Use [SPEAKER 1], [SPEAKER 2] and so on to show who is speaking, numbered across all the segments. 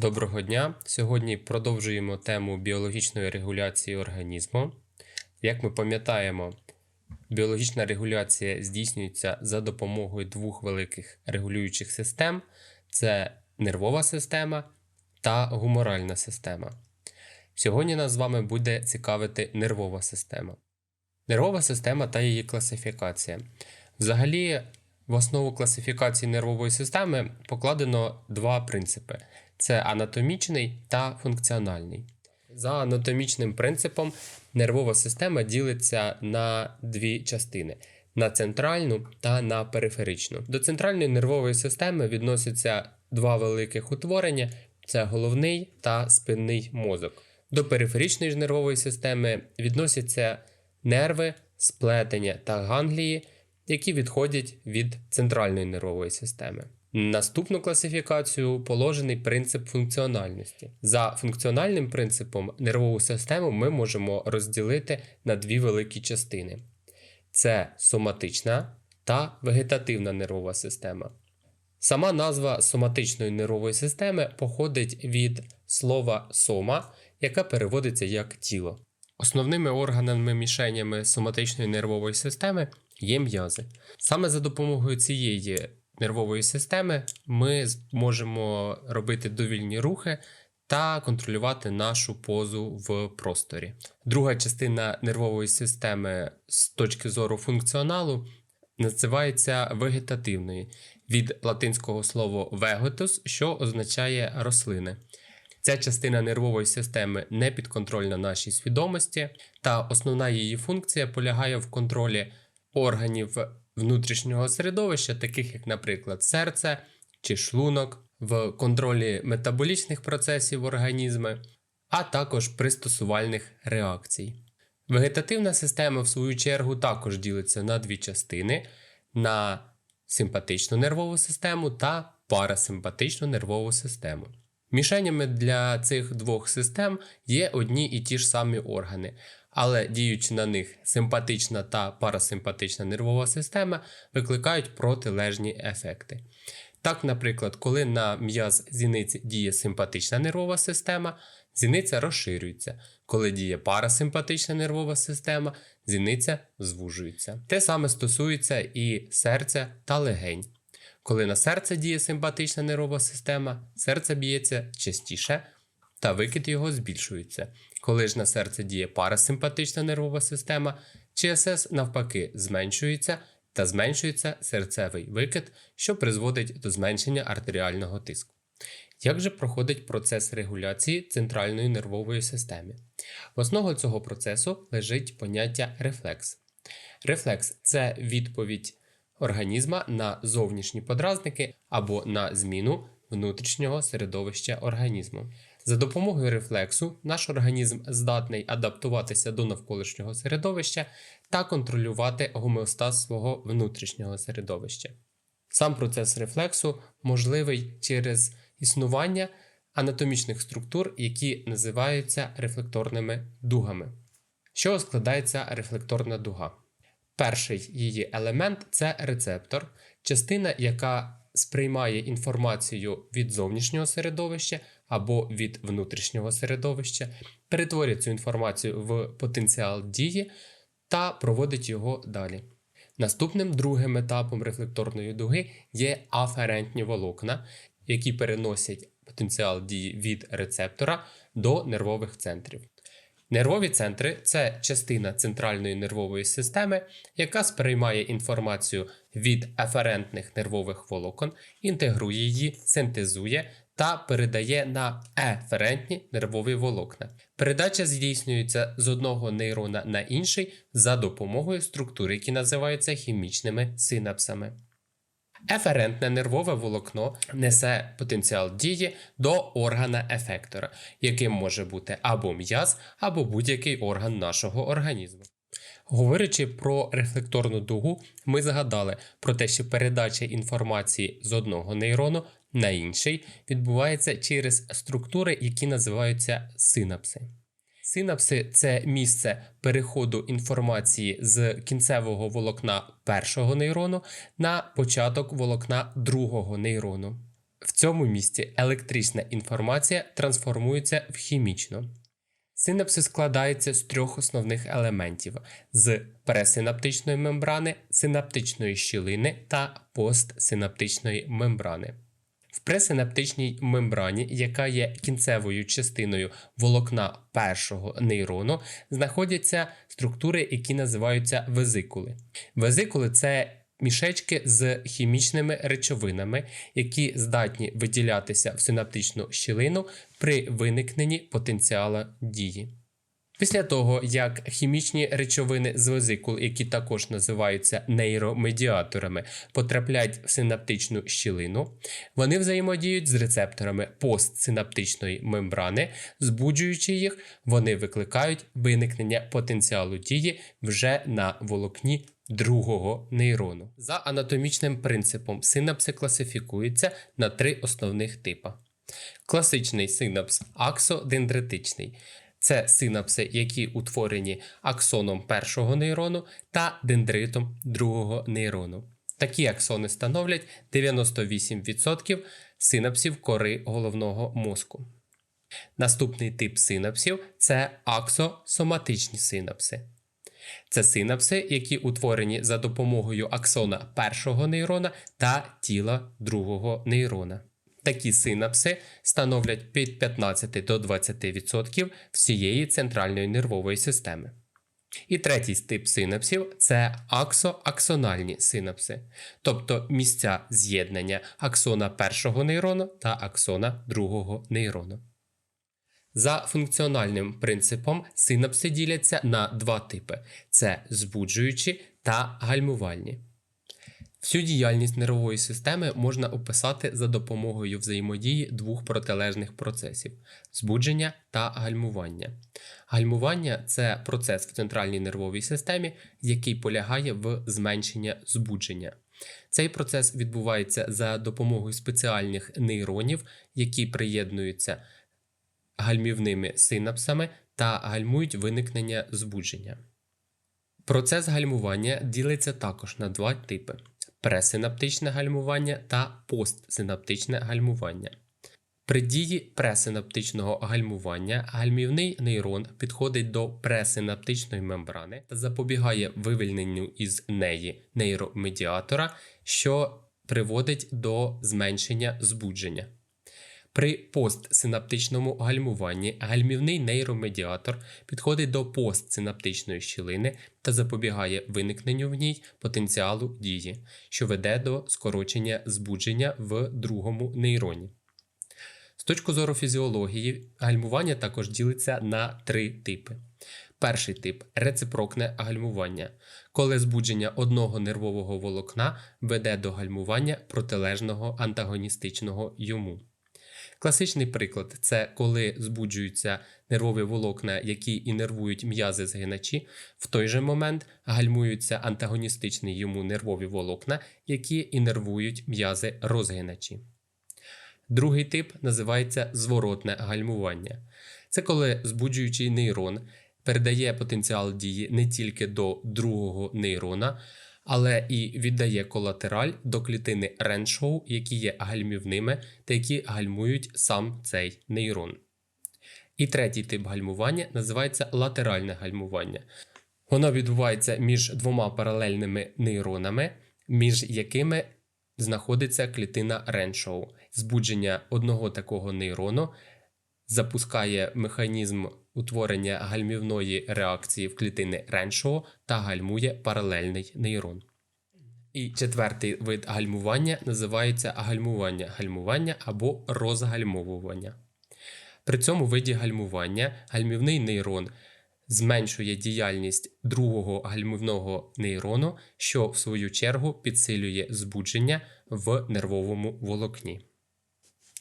[SPEAKER 1] Доброго дня! Сьогодні продовжуємо тему біологічної регуляції організму. Як ми пам'ятаємо, біологічна регуляція здійснюється за допомогою двох великих регулюючих систем: це нервова система та гуморальна система. Сьогодні нас з вами буде цікавити нервова система. Нервова система та її класифікація. Взагалі, в основу класифікації нервової системи покладено два принципи: це анатомічний та функціональний. За анатомічним принципом нервова система ділиться на дві частини: на центральну та на периферичну. До центральної нервової системи відносяться два великих утворення: це головний та спинний мозок. До периферичної ж нервової системи відносяться нерви, сплетення та ганглії, які відходять від центральної нервової системи. Наступну класифікацію положений принцип функціональності. За функціональним принципом нервову систему ми можемо розділити на дві великі частини: це соматична та вегетативна нервова система. Сама назва соматичної нервової системи походить від слова сома, яке переводиться як тіло. Основними органами мішенями соматичної нервової системи є м'язи. Саме за допомогою цієї нервової системи ми зможемо робити довільні рухи та контролювати нашу позу в просторі. Друга частина нервової системи з точки зору функціоналу називається вегетативною від латинського слова vegetus, що означає рослини. Ця частина нервової системи не підконтрольна нашій свідомості, та основна її функція полягає в контролі органів внутрішнього середовища, таких як, наприклад, серце чи шлунок, в контролі метаболічних процесів організму, а також пристосувальних реакцій. Вегетативна система, в свою чергу, також ділиться на дві частини: на симпатичну нервову систему та парасимпатичну нервову систему. Мішенями для цих двох систем є одні і ті ж самі органи, але діючи на них симпатична та парасимпатична нервова система викликають протилежні ефекти. Так, наприклад, коли на м'яз зіниці діє симпатична нервова система, зіниця розширюється. Коли діє парасимпатична нервова система, зіниця звужується. Те саме стосується і серця та легень. Коли на серце діє симпатична нервова система, серце б'ється частіше та викид його збільшується. Коли ж на серце діє парасимпатична нервова система, ЧСС навпаки зменшується та зменшується серцевий викид, що призводить до зменшення артеріального тиску. Як же проходить процес регуляції центральної нервової системи? В основу цього процесу лежить поняття рефлекс. Рефлекс це відповідь організма на зовнішні подразники або на зміну внутрішнього середовища організму. За допомогою рефлексу наш організм здатний адаптуватися до навколишнього середовища та контролювати гомеостаз свого внутрішнього середовища. Сам процес рефлексу можливий через існування анатомічних структур, які називаються рефлекторними дугами. Чого складається рефлекторна дуга? Перший її елемент це рецептор, частина, яка сприймає інформацію від зовнішнього середовища або від внутрішнього середовища, перетворює цю інформацію в потенціал дії та проводить його далі. Наступним другим етапом рефлекторної дуги є аферентні волокна, які переносять потенціал дії від рецептора до нервових центрів. Нервові центри це частина центральної нервової системи, яка сприймає інформацію від еферентних нервових волокон, інтегрує її, синтезує та передає на еферентні нервові волокна. Передача здійснюється з одного нейрона на інший за допомогою структур, які називаються хімічними синапсами. Еферентне нервове волокно несе потенціал дії до органа ефектора, яким може бути або м'яз, або будь-який орган нашого організму. Говорячи про рефлекторну дугу, ми згадали про те, що передача інформації з одного нейрону на інший відбувається через структури, які називаються синапси. Синапси це місце переходу інформації з кінцевого волокна першого нейрону на початок волокна другого нейрону. В цьому місці електрична інформація трансформується в хімічну. Синапси складаються з трьох основних елементів: з пресинаптичної мембрани, синаптичної щілини та постсинаптичної мембрани. В пресинаптичній мембрані, яка є кінцевою частиною волокна першого нейрону, знаходяться структури, які називаються везикули. Везикули це мішечки з хімічними речовинами, які здатні виділятися в синаптичну щілину при виникненні потенціала дії. Після того, як хімічні речовини з везикул, які також називаються нейромедіаторами, потрапляють в синаптичну щілину, вони взаємодіють з рецепторами постсинаптичної мембрани, збуджуючи їх, вони викликають виникнення потенціалу дії вже на волокні другого нейрону. За анатомічним принципом синапси класифікуються на три основних типи. Класичний синапс аксодендритичний. Це синапси, які утворені аксоном першого нейрону та дендритом другого нейрону. Такі аксони становлять 98% синапсів кори головного мозку. Наступний тип синапсів це аксосоматичні синапси. Це синапси, які утворені за допомогою аксона першого нейрона та тіла другого нейрона. Такі синапси становлять від 15 до 20% всієї центральної нервової системи. І третій тип синапсів це аксоаксональні синапси, тобто місця з'єднання аксона першого нейрону та аксона другого нейрону. За функціональним принципом синапси діляться на два типи: це збуджуючі та гальмувальні. Всю діяльність нервової системи можна описати за допомогою взаємодії двох протилежних процесів збудження та гальмування. Гальмування це процес в центральній нервовій системі, який полягає в зменшенні збудження. Цей процес відбувається за допомогою спеціальних нейронів, які приєднуються гальмівними синапсами та гальмують виникнення збудження. Процес гальмування ділиться також на два типи пресинаптичне гальмування та постсинаптичне гальмування. При дії пресинаптичного гальмування гальмівний нейрон підходить до пресинаптичної мембрани та запобігає вивільненню із неї нейромедіатора, що приводить до зменшення збудження. При постсинаптичному гальмуванні гальмівний нейромедіатор підходить до постсинаптичної щілини та запобігає виникненню в ній потенціалу дії, що веде до скорочення збудження в другому нейроні. З точки зору фізіології, гальмування також ділиться на три типи. Перший тип рецепрокне гальмування, коли збудження одного нервового волокна веде до гальмування протилежного антагоністичного йому. Класичний приклад це коли збуджуються нервові волокна, які інервують м'язи згиначі, в той же момент гальмуються антагоністичні йому нервові волокна, які інервують м'язи розгиначі. Другий тип називається зворотне гальмування. Це коли збуджуючий нейрон передає потенціал дії не тільки до другого нейрона, але і віддає колатераль до клітини Реншоу, які є гальмівними та які гальмують сам цей нейрон. І третій тип гальмування називається латеральне гальмування. Воно відбувається між двома паралельними нейронами, між якими знаходиться клітина Реншоу. Збудження одного такого нейрону запускає механізм утворення гальмівної реакції в клітини Реншоу та гальмує паралельний нейрон. І четвертий вид гальмування називається гальмування гальмування або розгальмовування. При цьому виді гальмування гальмівний нейрон зменшує діяльність другого гальмівного нейрону, що в свою чергу підсилює збудження в нервовому волокні.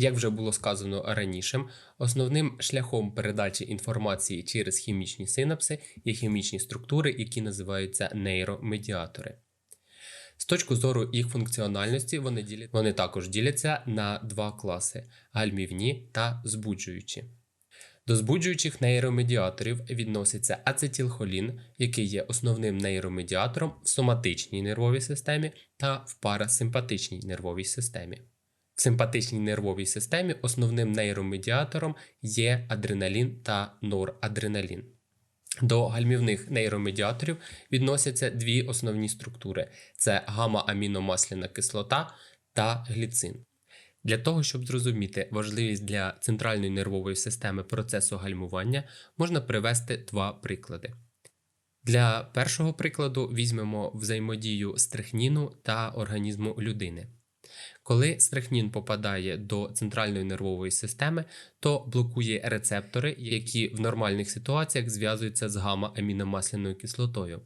[SPEAKER 1] Як вже було сказано раніше, основним шляхом передачі інформації через хімічні синапси є хімічні структури, які називаються нейромедіатори. З точки зору їх функціональності, вони, діля... вони також діляться на два класи гальмівні та збуджуючі. До збуджуючих нейромедіаторів відноситься ацетилхолін, який є основним нейромедіатором в соматичній нервовій системі та в парасимпатичній нервовій системі. В симпатичній нервовій системі основним нейромедіатором є адреналін та норадреналін. До гальмівних нейромедіаторів відносяться дві основні структури: це гамма-аміномасляна кислота та гліцин. Для того, щоб зрозуміти важливість для центральної нервової системи процесу гальмування, можна привести два приклади. Для першого прикладу візьмемо взаємодію стрихніну та організму людини. Коли стрихнін попадає до центральної нервової системи, то блокує рецептори, які в нормальних ситуаціях зв'язуються з гамма-аміномасляною кислотою.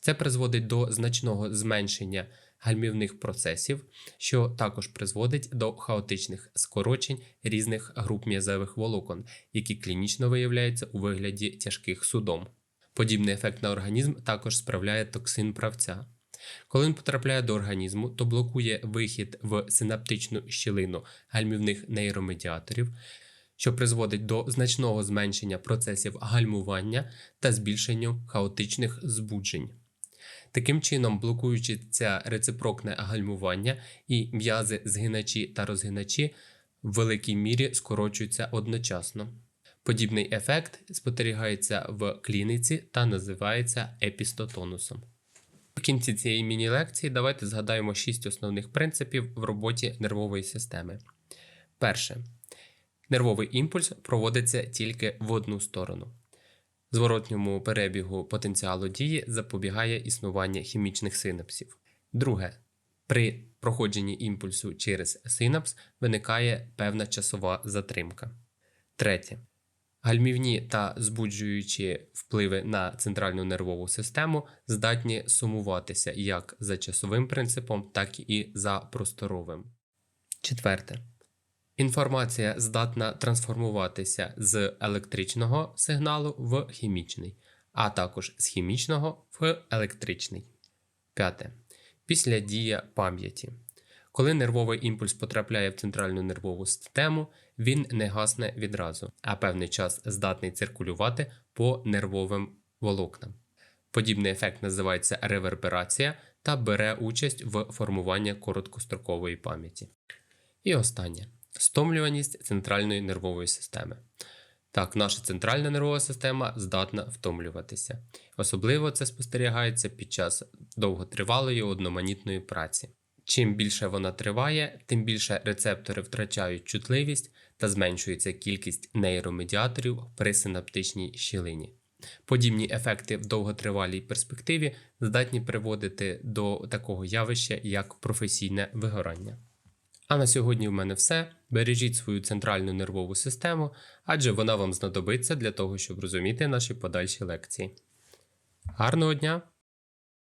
[SPEAKER 1] Це призводить до значного зменшення гальмівних процесів, що також призводить до хаотичних скорочень різних груп м'язевих волокон, які клінічно виявляються у вигляді тяжких судом. Подібний ефект на організм також справляє токсин правця. Коли він потрапляє до організму, то блокує вихід в синаптичну щілину гальмівних нейромедіаторів, що призводить до значного зменшення процесів гальмування та збільшення хаотичних збуджень. Таким чином, блокуючи це рецепрокне гальмування і м'язи згиначі та розгиначі в великій мірі скорочуються одночасно. Подібний ефект спостерігається в клініці та називається епістотонусом. В кінці цієї міні-лекції давайте згадаємо шість основних принципів в роботі нервової системи. Перше. Нервовий імпульс проводиться тільки в одну сторону. Зворотньому перебігу потенціалу дії запобігає існування хімічних синапсів. Друге. При проходженні імпульсу через синапс виникає певна часова затримка. Третє. Гальмівні та збуджуючі впливи на центральну нервову систему здатні сумуватися як за часовим принципом, так і за просторовим. Четверте. Інформація здатна трансформуватися з електричного сигналу в хімічний, а також з хімічного в електричний. П'яте. Після дія пам'яті. Коли нервовий імпульс потрапляє в центральну нервову систему, він не гасне відразу, а певний час здатний циркулювати по нервовим волокнам. Подібний ефект називається реверберація та бере участь в формуванні короткострокової пам'яті. І останнє стомлюваність центральної нервової системи. Так, наша центральна нервова система здатна втомлюватися. Особливо це спостерігається під час довготривалої одноманітної праці. Чим більше вона триває, тим більше рецептори втрачають чутливість та зменшується кількість нейромедіаторів при синаптичній щілині. Подібні ефекти в довготривалій перспективі здатні приводити до такого явища, як професійне вигорання. А на сьогодні в мене все. Бережіть свою центральну нервову систему, адже вона вам знадобиться для того, щоб розуміти наші подальші лекції. Гарного дня!